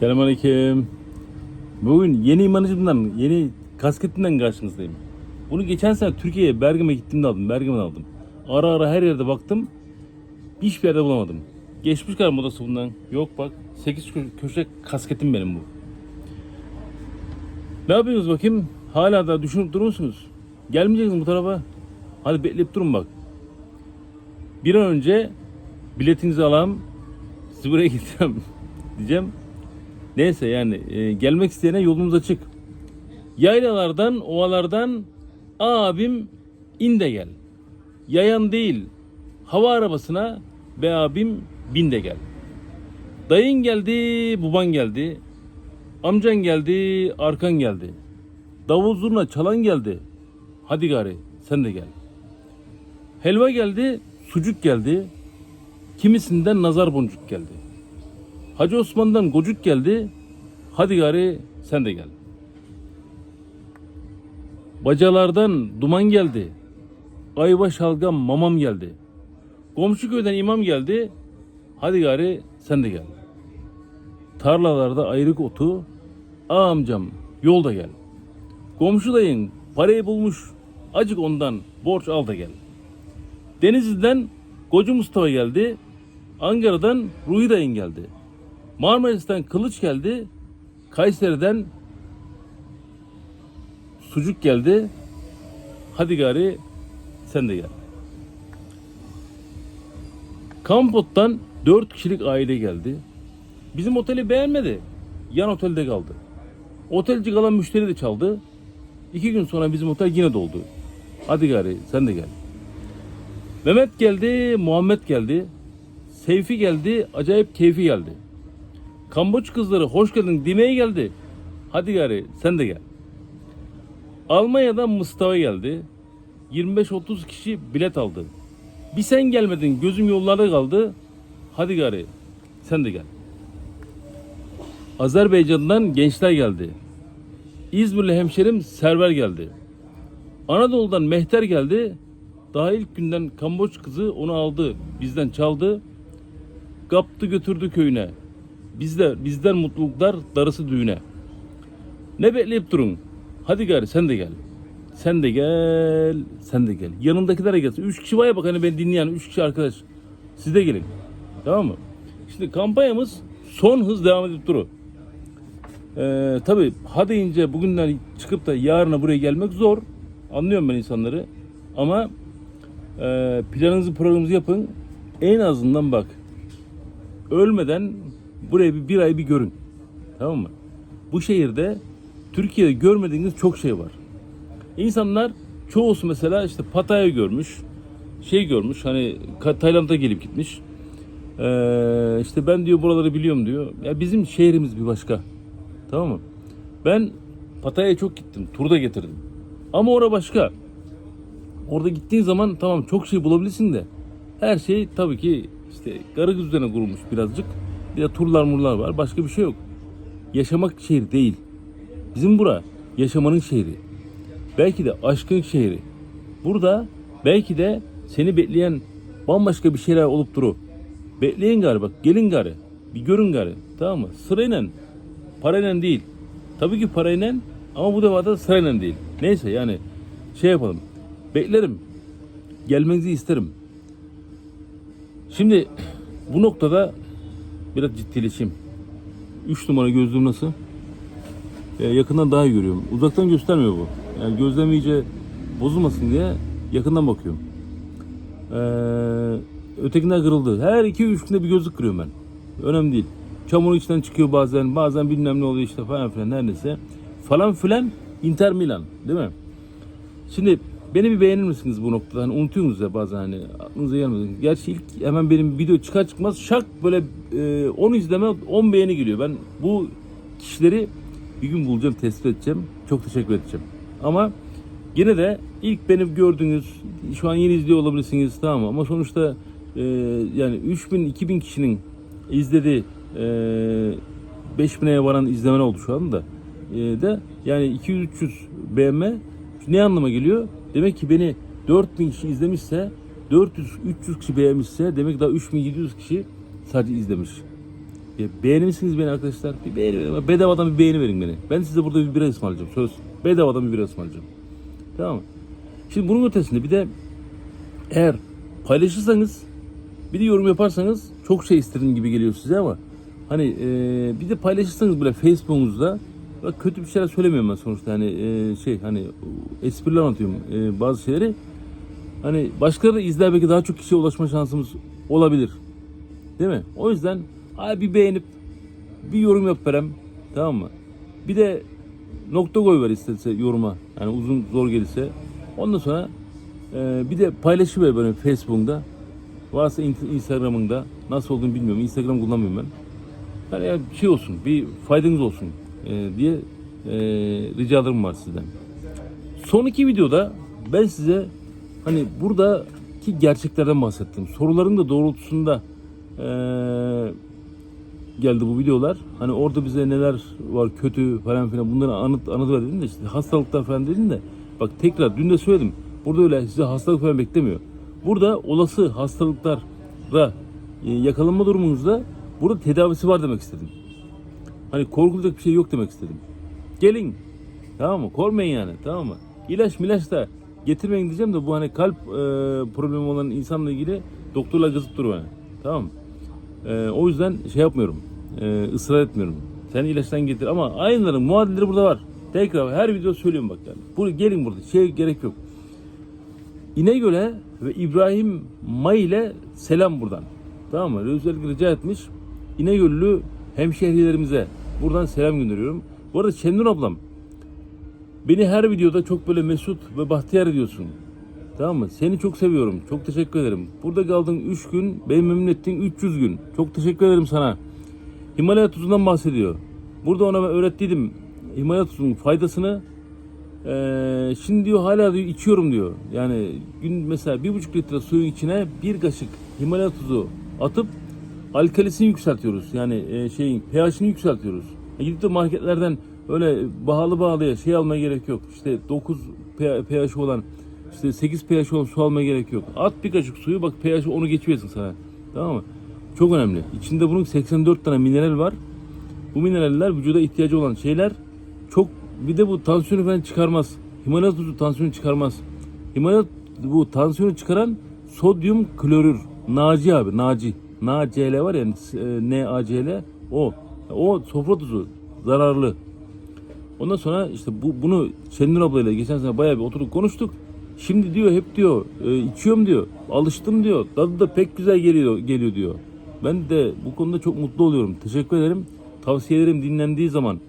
Selamünaleyküm. Bugün yeni imanıcımdan, yeni kasketimden karşınızdayım. Bunu geçen sene Türkiye'ye Bergam'a gittiğimde aldım. Bergam'dan aldım. Ara ara her yerde baktım. Hiçbir yerde bulamadım. Geçmiş kadar modası bundan. Yok bak. 8 köşe kasketim benim bu. Ne yapıyorsunuz bakayım? Hala da düşünüp durur musunuz? Gelmeyeceksiniz bu tarafa. Hadi bekleyip durun bak. Bir an önce biletinizi alalım. Sizi buraya getireceğim diyeceğim. Neyse yani e, gelmek isteyene yolumuz açık. Yaylalardan, ovalardan abim in de gel. Yayan değil, hava arabasına be abim bin de gel. Dayın geldi, baban geldi. Amcan geldi, arkan geldi. Davul zurna çalan geldi. Hadi gari sen de gel. Helva geldi, sucuk geldi. Kimisinden nazar boncuk geldi. Hacı Osman'dan gocuk geldi. Hadi gari sen de gel. Bacalardan duman geldi. Ayva şalgam mamam geldi. Komşu köyden imam geldi. Hadi gari sen de gel. Tarlalarda ayrık otu. Aa amcam yolda gel. Komşu dayın parayı bulmuş. Acık ondan borç al da gel. Denizli'den Koca Mustafa geldi. Ankara'dan Ruhi dayın geldi. Marmaris'ten Kılıç geldi. Kayseri'den sucuk geldi. Hadi gari sen de gel. Kampot'tan 4 kişilik aile geldi. Bizim oteli beğenmedi. Yan otelde kaldı. Otelci kalan müşteri de çaldı. İki gün sonra bizim otel yine doldu. Hadi gari sen de gel. Mehmet geldi, Muhammed geldi. Seyfi geldi, acayip keyfi geldi. Kamboç kızları hoş geldin demeye geldi. Hadi gari sen de gel. Almanya'dan Mustafa geldi. 25-30 kişi bilet aldı. Bir sen gelmedin gözüm yollarda kaldı. Hadi gari sen de gel. Azerbaycan'dan gençler geldi. İzmirli hemşerim Server geldi. Anadolu'dan Mehter geldi. Daha ilk günden Kamboç kızı onu aldı. Bizden çaldı. Kaptı götürdü köyüne. Bizde bizden mutluluklar darısı düğüne. Ne bekleyip durun? Hadi gari sen de gel. Sen de gel, sen de gel. Yanındakilere gelsin. Üç kişi var ya bak hani beni dinleyen üç kişi arkadaş. Siz de gelin. Tamam mı? Şimdi kampanyamız son hız devam edip duru. Ee, tabii ha deyince bugünden çıkıp da yarına buraya gelmek zor. Anlıyorum ben insanları. Ama e, planınızı programınızı yapın. En azından bak ölmeden buraya bir, bir ay bir görün. Tamam mı? Bu şehirde Türkiye'de görmediğiniz çok şey var. İnsanlar çoğusu mesela işte Pattaya görmüş, şey görmüş hani Tayland'a gelip gitmiş. Ee, işte ben diyor buraları biliyorum diyor. Ya bizim şehrimiz bir başka. Tamam mı? Ben Pattaya'ya çok gittim. Turda getirdim. Ama orada başka. Orada gittiğin zaman tamam çok şey bulabilirsin de her şey tabii ki işte garı üzerine kurulmuş birazcık. De turlar murlar var. Başka bir şey yok. Yaşamak şehri değil. Bizim bura yaşamanın şehri. Belki de aşkın şehri. Burada belki de seni bekleyen bambaşka bir şeyler olup duru. Bekleyin gari bak gelin gari. Bir görün gari. Tamam mı? Sırayla parayla değil. Tabii ki parayla ama bu defa da sırayla değil. Neyse yani şey yapalım. Beklerim. Gelmenizi isterim. Şimdi bu noktada biraz ciddileşeyim. 3 numara gözlüğüm nasıl? Ee, yakından daha iyi görüyorum. Uzaktan göstermiyor bu. Yani gözlem iyice bozulmasın diye yakından bakıyorum. Ee, ötekinden kırıldı. Her 2-3 günde bir gözlük kırıyorum ben. Önemli değil. Çamurun içinden çıkıyor bazen. Bazen bilmem ne oluyor işte falan filan her. Falan filan Inter Milan değil mi? Şimdi beni bir beğenir misiniz bu noktada? Hani unutuyorsunuz ya bazen hani aklınıza gelmedi. Gerçi ilk hemen benim video çıkar çıkmaz şak böyle e, 10 izleme 10 beğeni geliyor. Ben bu kişileri bir gün bulacağım, tespit edeceğim. Çok teşekkür edeceğim. Ama yine de ilk benim gördüğünüz, şu an yeni izliyor olabilirsiniz tamam? Ama sonuçta e, yani 3000 2000 kişinin izlediği e, 5000'e varan izlemen oldu şu anda. E, de yani 200 300 beğenme ne anlama geliyor? Demek ki beni 4000 kişi izlemişse 400 300 kişi beğenmişse demek ki daha 3700 kişi sadece izlemiş. diye. Beğenir misiniz beni arkadaşlar? Bir beğeni verin. Bedavadan bir beğeni verin beni. Ben size burada bir bira ısmarlayacağım. Söz. Bedavadan bir bira ısmarlayacağım. Tamam mı? Şimdi bunun ötesinde bir de eğer paylaşırsanız bir de yorum yaparsanız çok şey istedim gibi geliyor size ama hani e, bir de paylaşırsanız böyle Facebook'unuzda kötü bir şeyler söylemiyorum ben sonuçta hani e, şey hani espriler anlatıyorum e, bazı şeyleri hani başkaları izler belki daha çok kişiye ulaşma şansımız olabilir. Değil mi? O yüzden abi bir beğenip bir yorum yap verem tamam mı? Bir de nokta koy ver istese yoruma. Yani uzun zor gelirse. Ondan sonra e, bir de paylaşıver böyle Facebook'ta. Varsa in- Instagram'ında nasıl olduğunu bilmiyorum. Instagram kullanmıyorum ben. Yani ya bir şey olsun, bir faydanız olsun diye e, ricalarım var sizden. Son iki videoda ben size hani buradaki gerçeklerden bahsettim. Soruların da doğrultusunda e, geldi bu videolar. Hani orada bize neler var kötü falan filan bunları anıt anıtıver dedim de işte hastalıklar falan dedim de bak tekrar dün de söyledim. Burada öyle size hastalık falan beklemiyor. Burada olası hastalıklara e, yakalanma durumunuzda burada tedavisi var demek istedim. Hani korkulacak bir şey yok demek istedim. Gelin. Tamam mı? Korkmayın yani. Tamam mı? İlaç milaç da getirmeyin diyeceğim de bu hani kalp e, problemi olan insanla ilgili doktorla gazıp durma. Tamam mı? E, o yüzden şey yapmıyorum. E, ısrar etmiyorum. Sen ilaçtan getir ama aynıların muadilleri burada var. Tekrar her video söylüyorum bak yani. Buraya gelin burada. Şey gerek yok. İnegöl'e ve İbrahim May ile selam buradan. Tamam mı? Özellikle rica etmiş. İnegöllü hemşehrilerimize buradan selam gönderiyorum. Bu arada Şenur ablam beni her videoda çok böyle mesut ve bahtiyar ediyorsun. Tamam mı? Seni çok seviyorum. Çok teşekkür ederim. Burada kaldın 3 gün, beni memnun ettin 300 gün. Çok teşekkür ederim sana. Himalaya tuzundan bahsediyor. Burada ona öğrettiydim Himalaya tuzunun faydasını. Ee, şimdi diyor hala diyor içiyorum diyor. Yani gün mesela bir buçuk litre suyun içine bir kaşık Himalaya tuzu atıp alkalisini yükseltiyoruz. Yani e, şeyin pH'ini yükseltiyoruz. E, gidip de marketlerden öyle pahalı pahalıya şey almaya gerek yok. İşte 9 pH olan işte 8 pH olan su almaya gerek yok. At bir kaşık suyu bak pH onu geçiyorsun sana. Tamam mı? Çok önemli. İçinde bunun 84 tane mineral var. Bu mineraller vücuda ihtiyacı olan şeyler çok bir de bu tansiyonu falan çıkarmaz. Himalaya tuzu tansiyonu çıkarmaz. Himalaya bu tansiyonu çıkaran sodyum klorür. Naci abi, Naci. NaCl var ya, e, NaCl o. O sofra tuzu zararlı. Ondan sonra işte bu, bunu Şenur ablayla geçen sene bayağı bir oturduk konuştuk. Şimdi diyor hep diyor e, içiyorum diyor. Alıştım diyor. Tadı da pek güzel geliyor geliyor diyor. Ben de bu konuda çok mutlu oluyorum. Teşekkür ederim. Tavsiyelerim dinlendiği zaman,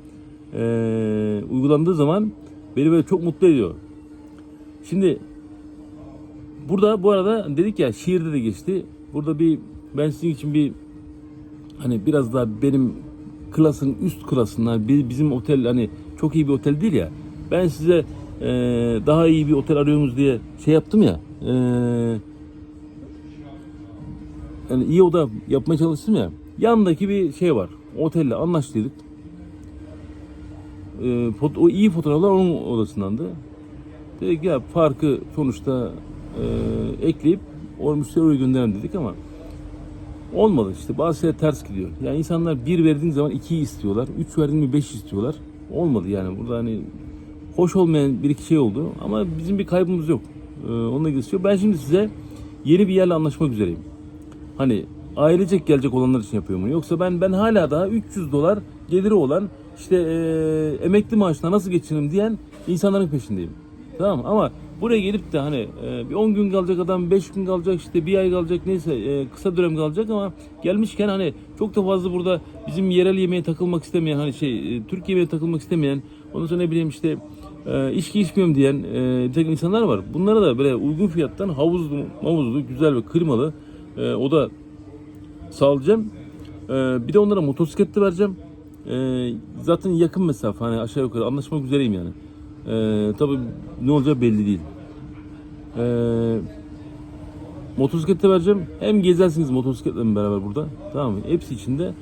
e, uygulandığı zaman beni böyle çok mutlu ediyor. Şimdi burada bu arada dedik ya şiirde de geçti. Burada bir ben sizin için bir hani biraz daha benim klasın üst klasından bir- bizim otel hani çok iyi bir otel değil ya. Ben size e, daha iyi bir otel arıyorsunuz diye şey yaptım ya. E, yani iyi oda yapmaya çalıştım ya. Yanındaki bir şey var. Otelle anlaştıydık. E, fot- o iyi fotoğraflar onun odasındandı. Dedik ya farkı sonuçta e, ekleyip o müşteri oraya gönderelim dedik ama olmadı işte bazı şeyler ters gidiyor. Yani insanlar bir verdiğin zaman ikiyi istiyorlar. Üç verdiğin mi beş istiyorlar. Olmadı yani burada hani hoş olmayan bir iki şey oldu ama bizim bir kaybımız yok. Ee, onunla ilgili şey. Ben şimdi size yeni bir yerle anlaşmak üzereyim. Hani ailecek gelecek olanlar için yapıyorum bunu. Yoksa ben ben hala daha 300 dolar geliri olan işte e, emekli maaşına nasıl geçinirim diyen insanların peşindeyim. Tamam ama buraya gelip de hani e, bir 10 gün kalacak adam 5 gün kalacak işte bir ay kalacak neyse e, kısa dönem kalacak ama gelmişken hani çok da fazla burada bizim yerel yemeğe takılmak istemeyen hani şey e, Türk yemeğe takılmak istemeyen ondan sonra ne bileyim işte e, içki içmiyorum diyen bir takım insanlar var. Bunlara da böyle uygun fiyattan havuzlu, mavuzlu, güzel ve kırmalı e, oda sağlayacağım. Bir de onlara motosiklet de vereceğim. Zaten yakın mesafe hani aşağı yukarı anlaşmak üzereyim yani. Ee, tabii ne olacağı belli değil. Ee, motosiklet de vereceğim. Hem gezersiniz motosikletle beraber burada. Tamam mı? Hepsi içinde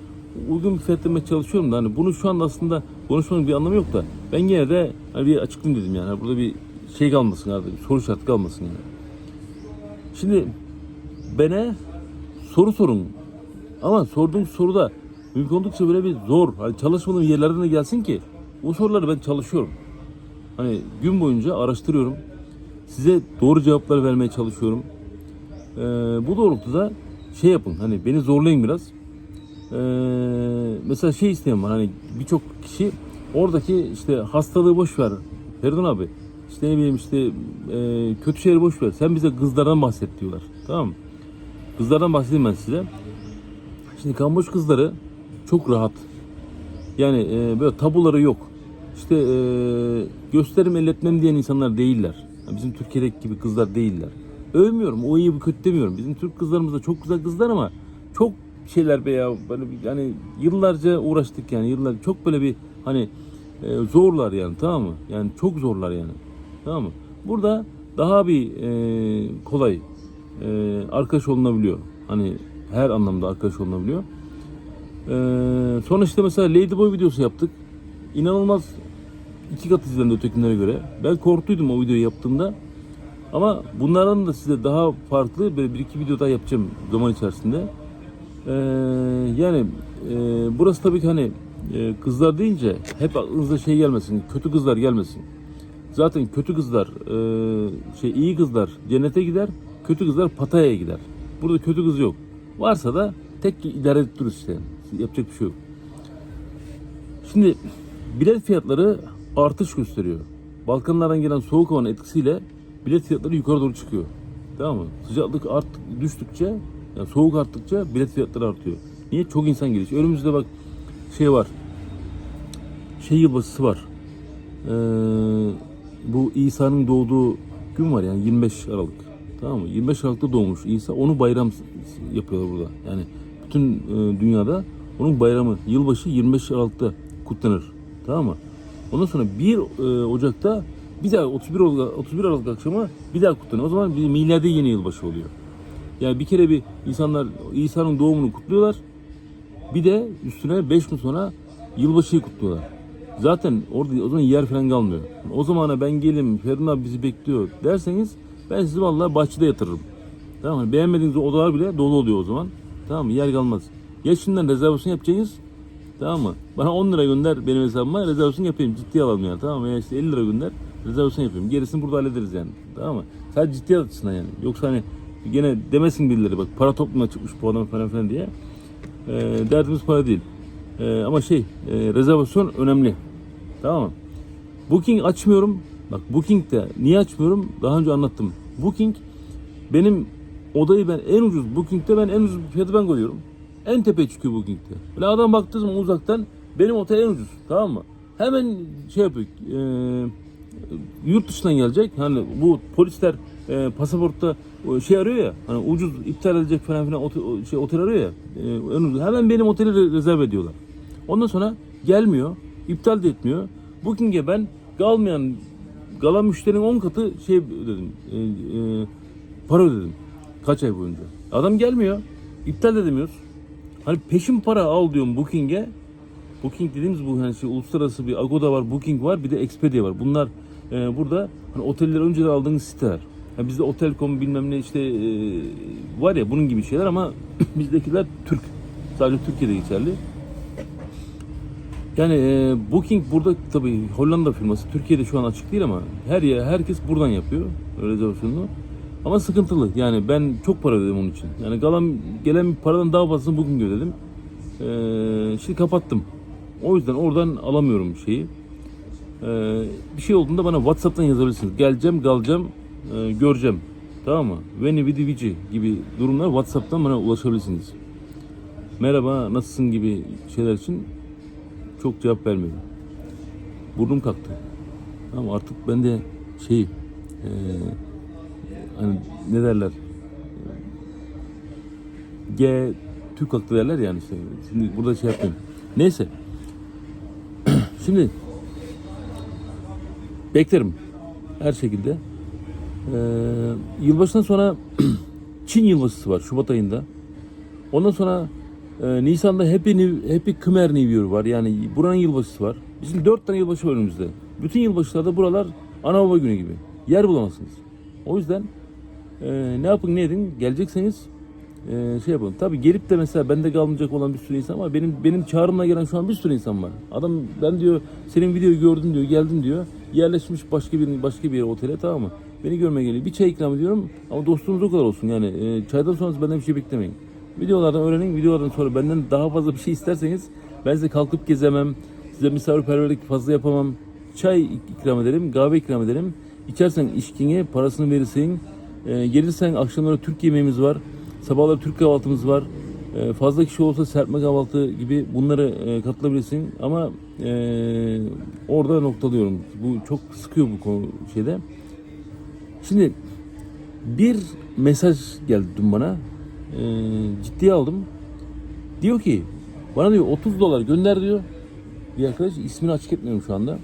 uygun bir fiyat vermeye çalışıyorum da hani bunu şu anda aslında konuşmanın bir anlamı yok da ben gene de hani bir açıklayayım dedim yani. Hani burada bir şey kalmasın artık. Soru işareti kalmasın yani. Şimdi bana soru sorun. Ama sorduğum soruda Mümkün oldukça böyle bir zor. Hani çalışmadığım yerlerden de gelsin ki o soruları ben çalışıyorum. Hani gün boyunca araştırıyorum. Size doğru cevaplar vermeye çalışıyorum. Ee, bu doğrultuda şey yapın. Hani beni zorlayın biraz. Ee, mesela şey isteyen var. Hani birçok kişi oradaki işte hastalığı boş ver. Feridun abi. işte ne bileyim işte e, kötü şeyleri boş ver. Sen bize kızlardan bahset diyorlar. Tamam mı? Kızlardan bahsedeyim ben size. Şimdi Kamboç kızları çok rahat. Yani e, böyle tabuları yok. İşte e, gösterim elletmem diyen insanlar değiller. Bizim Türkiye'deki gibi kızlar değiller. Övmüyorum, o iyi bu kötü demiyorum. Bizim Türk kızlarımız da çok güzel kızlar ama çok şeyler be ya. Böyle bir, yani yıllarca uğraştık yani yıllar çok böyle bir hani e, zorlar yani tamam mı? Yani çok zorlar yani. Tamam mı? Burada daha bir e, kolay e, arkadaş olunabiliyor. Hani her anlamda arkadaş olunabiliyor. Ee, sonra işte mesela Ladyboy videosu yaptık. İnanılmaz iki kat izlendi ötekilere göre. Ben korktuydum o videoyu yaptığımda. Ama bunlardan da size daha farklı böyle bir iki video daha yapacağım zaman içerisinde. Ee, yani e, burası tabii ki hani e, kızlar deyince hep aklınıza şey gelmesin, kötü kızlar gelmesin. Zaten kötü kızlar, e, şey iyi kızlar cennete gider, kötü kızlar pataya gider. Burada kötü kız yok. Varsa da tek idare durur işte. Yapacak bir şey yok. Şimdi bilet fiyatları artış gösteriyor. Balkanlardan gelen soğuk havanın etkisiyle bilet fiyatları yukarı doğru çıkıyor. Tamam mı? Sıcaklık art düştükçe, yani soğuk arttıkça bilet fiyatları artıyor. Niye? Çok insan geliyor. Önümüzde bak şey var. Şey yılbaşısı var. Ee, bu İsa'nın doğduğu gün var yani 25 Aralık. Tamam mı? 25 Aralık'ta doğmuş İsa. Onu bayram yapıyorlar burada. Yani bütün e, dünyada onun bayramı yılbaşı 25 Aralık'ta kutlanır. Tamam mı? Ondan sonra 1 e, Ocak'ta bir daha 31 Aralık, 31 Aralık akşamı bir daha kutlanıyor. O zaman bir miladi yeni yılbaşı oluyor. Yani bir kere bir insanlar İsa'nın doğumunu kutluyorlar. Bir de üstüne 5 gün sonra yılbaşıyı kutluyorlar. Zaten orada o zaman yer falan kalmıyor. O zamana ben gelim, Feridun abi bizi bekliyor derseniz ben sizi vallahi bahçede yatırırım. Tamam mı? Beğenmediğiniz odalar bile dolu oluyor o zaman. Tamam mı? Yer kalmaz. Ya şimdiden rezervasyon yapacaksınız. Tamam mı? Bana 10 lira gönder benim hesabıma rezervasyon yapayım. Ciddiye alalım yani. Tamam mı? Ya işte 50 lira gönder rezervasyon yapayım. Gerisini burada hallederiz yani. Tamam mı? Sadece ciddiye açısından yani. Yoksa hani gene demesin birileri bak para topluma çıkmış bu adam falan filan diye. E, derdimiz para değil. E, ama şey e, rezervasyon önemli. Tamam mı? Booking açmıyorum. Bak Booking de niye açmıyorum? Daha önce anlattım. Booking benim odayı ben en ucuz Booking'de ben en ucuz fiyatı ben koyuyorum. En tepeye çıkıyor Booking'de. Böyle adam baktığı zaman uzaktan benim otel en ucuz. Tamam mı? Hemen şey yapıyor. E, yurt dışından gelecek. Hani bu polisler e, pasaportta şey arıyor ya. Hani ucuz iptal edecek falan filan otel, şey otel arıyor ya. E, en ucuz. Hemen benim oteli re- rezerv ediyorlar. Ondan sonra gelmiyor. iptal de etmiyor. Booking'e ben kalmayan kalan müşterinin 10 katı şey ödedim. E, e, para ödedim. Kaç ay boyunca. Adam gelmiyor. İptal de edemiyoruz. Hani peşin para al diyorum Booking'e. Booking dediğimiz bu hani şey, uluslararası bir Agoda var, Booking var, bir de Expedia var. Bunlar e, burada hani oteller önceden aldığınız siteler. Yani bizde Otel.com bilmem ne işte e, var ya bunun gibi şeyler ama bizdekiler Türk. Sadece Türkiye'de geçerli. Yani e, Booking burada tabii Hollanda firması. Türkiye'de şu an açık değil ama her yer herkes buradan yapıyor rezervasyonunu. Ama sıkıntılı. Yani ben çok para ödedim onun için. Yani kalan gelen paradan daha fazlasını bugün ödedim. Ee, şimdi kapattım. O yüzden oradan alamıyorum şeyi. Ee, bir şey olduğunda bana WhatsApp'tan yazabilirsiniz. Geleceğim, kalacağım, e, göreceğim. Tamam mı? Veni vidi vici gibi durumlar WhatsApp'tan bana ulaşabilirsiniz. Merhaba, nasılsın gibi şeyler için çok cevap vermiyorum. Burnum kalktı. Ama artık ben de şey, e, hani ne derler? G Türk haklı derler yani işte. Şimdi burada şey yapmayayım. Neyse. Şimdi beklerim her şekilde. Ee, yılbaşından sonra Çin yılbaşısı var Şubat ayında. Ondan sonra e, Nisan'da Happy, New, Happy Khmer New Year var. Yani buranın yılbaşısı var. Bizim dört tane yılbaşı var önümüzde. Bütün yılbaşılarda buralar ana baba günü gibi. Yer bulamazsınız. O yüzden e, ne yapın ne edin gelecekseniz e, şey yapalım. Tabii gelip de mesela bende kalmayacak olan bir sürü insan var. Benim benim çağrımla gelen şu an bir sürü insan var. Adam ben diyor senin videoyu gördüm diyor, geldim diyor. Yerleşmiş başka bir başka bir yere otele tamam mı? Beni görmeye geliyor. Bir çay ikram ediyorum ama dostluğunuz o kadar olsun yani. E, çaydan sonrası benden bir şey beklemeyin. Videolardan öğrenin. Videolardan sonra benden daha fazla bir şey isterseniz ben size kalkıp gezemem. Size misafirperverlik fazla yapamam. Çay ikram ederim, kahve ikram ederim. İçersen içkini, parasını verirsin. E, gelirsen akşamları Türk yemeğimiz var. Sabahları Türk kahvaltımız var. E, fazla kişi olsa serpme kahvaltı gibi bunları e, katılabilirsin. Ama e, orada noktalıyorum. Bu çok sıkıyor bu konu şeyde. Şimdi bir mesaj geldi dün bana. E, ciddiye aldım. Diyor ki bana diyor 30 dolar gönder diyor. Bir arkadaş ismini açık etmiyorum şu anda.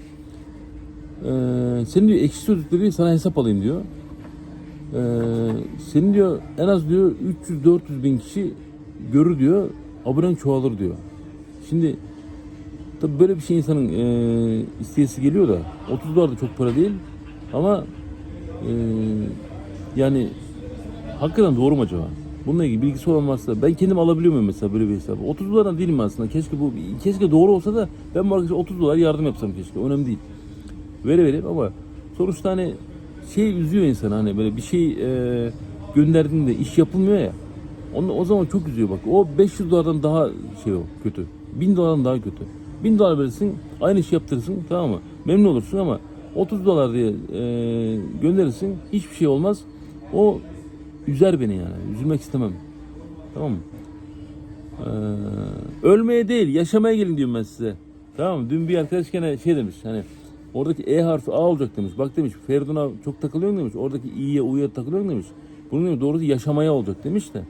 Ee, senin diyor ekşi sözlükleri sana hesap alayım diyor. Ee, senin diyor en az diyor 300-400 bin kişi görür diyor. Abonen çoğalır diyor. Şimdi tabi böyle bir şey insanın e, isteyesi geliyor da 30 dolar da çok para değil ama e, yani hakikaten doğru mu acaba? Bununla ilgili bilgisi olan varsa ben kendim alabiliyor muyum mesela böyle bir hesabı? 30 dolardan değilim aslında. Keşke bu keşke doğru olsa da ben bu arkadaşa 30 dolar yardım yapsam keşke. Önemli değil. Vere vereyim ama sonuçta hani şey üzüyor insanı hani böyle bir şey e, gönderdiğinde iş yapılmıyor ya. Onu, o zaman çok üzüyor bak. O 500 dolardan daha şey o kötü. 1000 dolardan daha kötü. 1000 dolar verirsin aynı iş yaptırırsın tamam mı? Memnun olursun ama 30 dolar diye e, gönderirsin hiçbir şey olmaz. O üzer beni yani. Üzülmek istemem. Tamam mı? Ee, ölmeye değil yaşamaya gelin diyorum ben size. Tamam mı? Dün bir arkadaş gene şey demiş hani oradaki E harfi A olacak demiş. Bak demiş Feridun'a çok takılıyorsun demiş. Oradaki İ'ye U'ya takılıyorsun demiş. Bunun demiş, doğrusu yaşamaya olacak demiş de.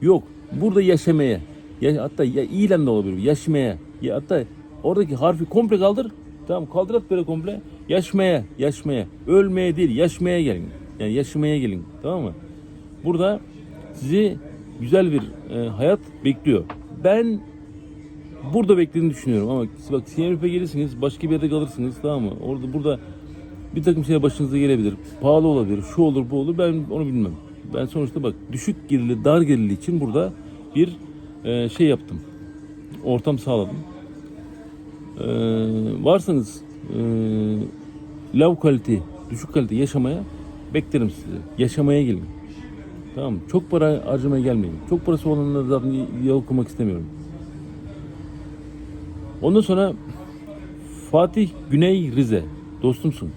Yok. Burada yaşamaya. Ya, hatta ya İ'yle de olabilir. Yaşmaya. Ya, hatta oradaki harfi komple kaldır. Tamam kaldır at böyle komple. Yaşmaya. Yaşmaya. Ölmeye değil. Yaşmaya gelin. Yani yaşamaya gelin. Tamam mı? Burada sizi güzel bir e, hayat bekliyor. Ben burada beklediğini düşünüyorum ama bak CMF'e gelirsiniz başka bir yerde kalırsınız tamam mı? Orada burada bir takım şeyler başınıza gelebilir. Pahalı olabilir. Şu olur bu olur ben onu bilmem. Ben sonuçta bak düşük gelirli dar gelirli için burada bir e, şey yaptım. Ortam sağladım. E, varsanız e, lav kalite, düşük kalite yaşamaya beklerim sizi. Yaşamaya gelin. Tamam? Çok para harcamaya gelmeyin. Çok parası olanlara zaten yol okumak istemiyorum. Ondan sonra Fatih Güney Rize. Dostumsun.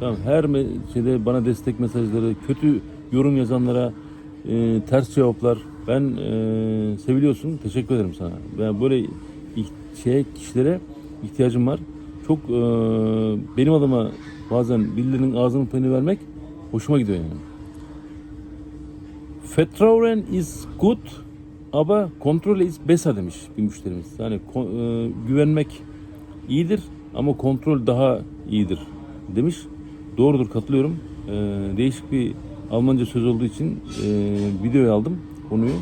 Tamam her şeyde bana destek mesajları, kötü yorum yazanlara e, ters cevaplar. Ben e, seviliyorsun. Teşekkür ederim sana. Ben böyle şeye kişilere ihtiyacım var. Çok e, benim adıma bazen birilerinin ağzının payını vermek hoşuma gidiyor yani. Vertrauen is good ama kontrol is besser demiş bir müşterimiz. Yani e, güvenmek iyidir ama kontrol daha iyidir demiş. Doğrudur katılıyorum. E, değişik bir Almanca söz olduğu için e, videoya aldım konuyu.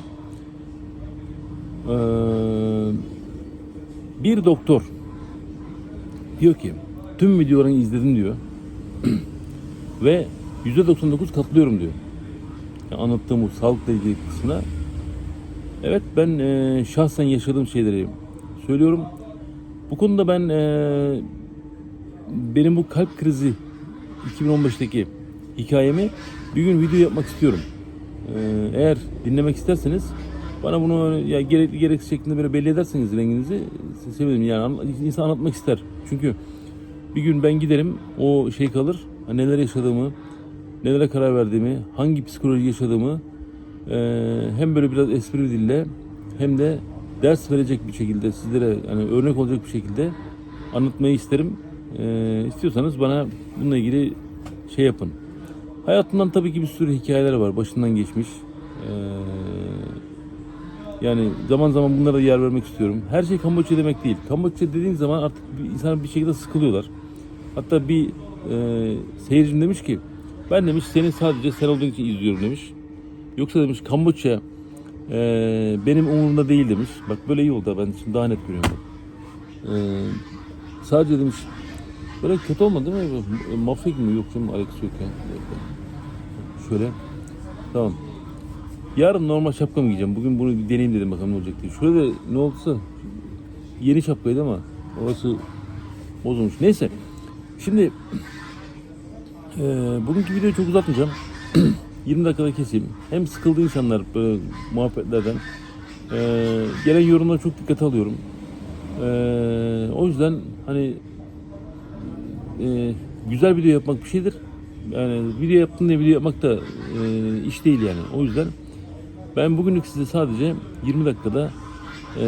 E, bir doktor diyor ki tüm videolarını izledim diyor ve %99 katılıyorum diyor yani anlattığım bu sağlıkla ilgili kısmına evet ben e, şahsen yaşadığım şeyleri söylüyorum. Bu konuda ben e, benim bu kalp krizi 2015'teki hikayemi bir gün video yapmak istiyorum. E, eğer dinlemek isterseniz bana bunu ya gerekli gereksiz şeklinde böyle belli ederseniz renginizi sevinirim. Yani insan anlatmak ister. Çünkü bir gün ben giderim o şey kalır. Neler yaşadığımı, nelere karar verdiğimi, hangi psikoloji yaşadığımı hem böyle biraz espri dille hem de ders verecek bir şekilde sizlere hani örnek olacak bir şekilde anlatmayı isterim. Eee istiyorsanız bana bununla ilgili şey yapın. Hayatımdan tabii ki bir sürü hikayeler var. Başından geçmiş. Eee, yani zaman zaman bunlara da yer vermek istiyorum. Her şey Kamboçya demek değil. Kamboçya dediğin zaman artık bir, insan bir şekilde sıkılıyorlar. Hatta bir e, seyircim demiş ki ben demiş seni sadece sen olduğun için izliyorum demiş. Yoksa demiş Kamboçya e, benim umurumda değil demiş. Bak böyle iyi oldu ben şimdi daha net görüyorum. E, sadece demiş böyle kötü olmadı değil mi? Mafya gibi mi? Yok canım alakası yok ya. Şöyle. Tamam. Yarın normal şapkamı giyeceğim. Bugün bunu bir deneyeyim dedim bakalım ne olacak diye. Şöyle ne olduysa yeni şapkaydı ama orası bozulmuş. Neyse. Şimdi e, bugünkü videoyu çok uzatmayacağım. 20 dakikada keseyim. Hem sıkıldı insanlar böyle muhabbetlerden. E, gelen yorumlara çok dikkate alıyorum. E, o yüzden hani e, güzel video yapmak bir şeydir. Yani video yaptın diye video yapmak da e, iş değil yani. O yüzden ben bugünlük size sadece 20 dakikada e,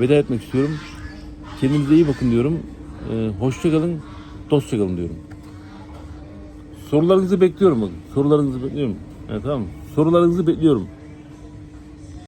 veda etmek istiyorum. Kendinize iyi bakın diyorum. E, hoşça kalın, dostça kalın diyorum. Sorularınızı bekliyorum. Sorularınızı bekliyorum. Evet, tamam? Sorularınızı bekliyorum.